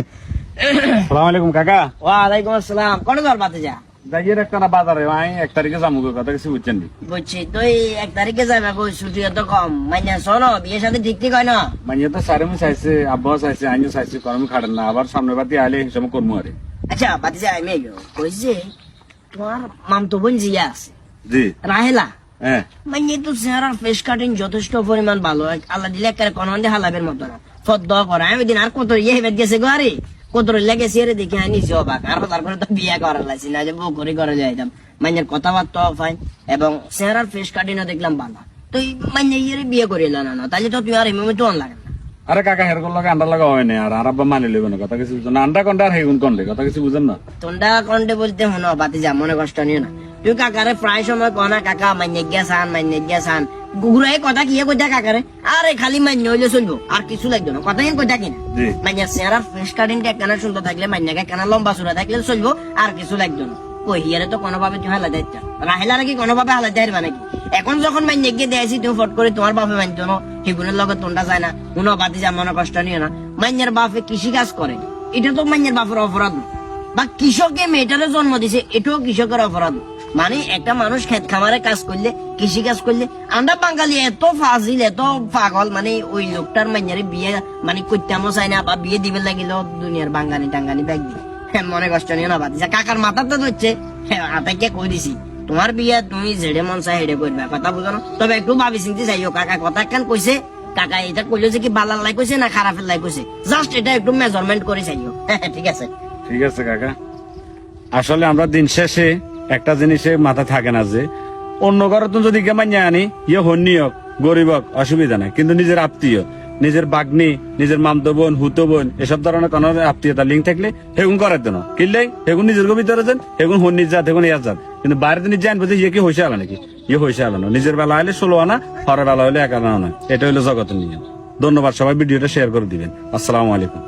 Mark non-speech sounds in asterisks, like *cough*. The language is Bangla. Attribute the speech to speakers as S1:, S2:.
S1: *laughs* সালাম আলাইকুম কাকা।
S2: ওয়ালাইকুম আসসালাম। কোন বাতে যা?
S1: যাইয়ের একটা না বাজারে আমি এক তারিখে যাব কথা কিছু বুঝছেন
S2: বুঝছি। তুই এক তারিখে যাবে কই ছুটি তো কম। মানে শোনো বিয়ের সাথে ঠিক ঠিক হয় না?
S1: মানে তো চাইছে আব্বাও চাইছে আমিও চাইছে কর্ম খাটেন না আবার সামনে বাতি আইলে হিসাবে করব আরে।
S2: আচ্ছা বাতি যা আমি কইছে তোমার মাম তো বোন জিয়া আছে।
S1: জি।
S2: রাহেলা।
S1: হ্যাঁ।
S2: মানে তো চেহারার ফেস কাটিং যথেষ্ট পরিমাণ ভালো। আল্লাহ দিলে একটা কনন্দে হালাবের মতো না। ফদ্দ করা। আমি দিন আর কত ইয়ে হেবেত গেছে আরে? কত লেগেছে রে দেখে আনি অবাক আর তারপরে তো বিয়ে করার লাগছি না যে বউ করে করে যাইতাম। মানে কথাবার্তা ফাইন এবং চেহারার ফেস কাটিংও দেখলাম ভালো তুই মানে ইয়ে বিয়ে করিল না না তাহলে তো তুই আর এমনি তো লাগে না।
S1: আরে কাকা হেরকম লাগে আন্ডা লাগা হয় না আর আব্বা মানি লইব না কথা কিছু বুঝছেন না। আন্ডা কন্ডা আর হেগুন কন্ডে কথা কিছু বুঝেন না?
S2: তোমরা কন্টে বলতে হনো বাতি যা মনে কষ্ট নিও না। তুই কাকারে প্রায় সময় কনা কাকা মাইনে গেছান মাইনে গেছান। গুগুরাই কথা কি কইতা কাকারে আরে খালি মান্য হইলে চলবো। আর কিছু লাগবে না। কথা কইতা কিনা মাইনে চেহারা ফেস কাটিংটা একখানা সুন্দর থাকলে মাইনাকে একখানা লম্বা চূড়া থাকলে চলবো আর কিছু লাগবে না। কই হিয়ারে তো কোনোভাবে তুই হালা দায়িত্ব রাহিলা নাকি কোনোভাবে হালা দাইবা নাকি? এখন যখন মাইনে গিয়ে দিয়েছি তুমি ফট করে তোমার বাপে মানতো না। হিগুনের লগত তোনটা যায় না। কোনো বাতি যা মনে কষ্ট নিও না। মাইনের বাপে কৃষি কাজ করে এটা তো মাইনের বাপের অপরাধ বা কৃষকে মেয়েটারে জন্ম দিছে এটাও কৃষকের অপরাধ। মানে একটা মানুষ খেত খামারে কাজ করলে কৃষি কাজ করলে আমরা বাঙালি এত ফাজিল এত পাগল মানে ওই লোকটার মাইনারে বিয়ে মানে করতামও চাই না বা বিয়ে দিবে লাগিল দুনিয়ার বাঙ্গানি টাঙ্গানি ব্যাগ দিয়ে। মনে কষ্ট নিও না বাদ কাকার মাথার তো ধরছে। হ্যাঁ, কই দিছি? তোমার বিয়ে তুমি জেডে মন চাই হেডে করবে কথা বুঝো না। তবে একটু ভাবি চিন্তি চাইও কাকা কথা কেন কইছে। কাকা এটা কইলো যে কি বালার লাই কইছে না খারাপের লাই কইছে? জাস্ট এটা একটু মেজারমেন্ট করে চাইও। ঠিক আছে।
S1: ঠিক আছে কাকা। আসলে আমরা দিন শেষে একটা জিনিসে মাথা থাকে না যে, অন্য ঘরে তো যদি কেমন আনি ইয়ে হন্যি হোক গরিব হোক অসুবিধা নাই। কিন্তু নিজের আত্মীয়, নিজের বাগ্নি, নিজের মামতো বোন, হুতো বোন, এসব ধরনের কোন আত্মীয়তা লিঙ্ক থাকলে হেগুন করার জন্য কিনলে হেগুন নিজের ভিতরে যান, হেগুন হন্যির জাত, হেগুন ইয়ার জাত। কিন্তু বাইরে নিজে জানব যে ইয়ে কি হয়েছে আলো নাকি? ইয়ে হয়েছে আলো না। নিজের বেলা হলে ষোলো আনা হরের বেলা হলে এক আনা এটা হলো জগতের নিয়ম। ধন্যবাদ, সবাই ভিডিওটা শেয়ার করে দিবেন। আসসালামু আলাইকুম।